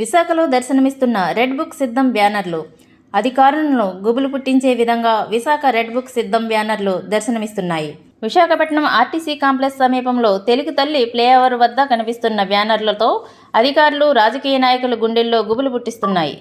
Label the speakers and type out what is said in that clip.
Speaker 1: విశాఖలో దర్శనమిస్తున్న red book సిద్ధం బ్యానర్లు అధికారులను గుబులు పుట్టించే విధంగా విశాఖ రెడ్ బుక్ సిద్ధం బ్యానర్లు దర్శనమిస్తున్నాయి. విశాఖపట్నం ఆర్టీసీ కాంప్లెక్స్ సమీపంలో తెలుగు తల్లి ఫ్లైఓవర్ వద్ద కనిపిస్తున్న బ్యానర్లతో అధికారులు రాజకీయ నాయకుల గుండెల్లో గుబులు పుట్టిస్తున్నాయి.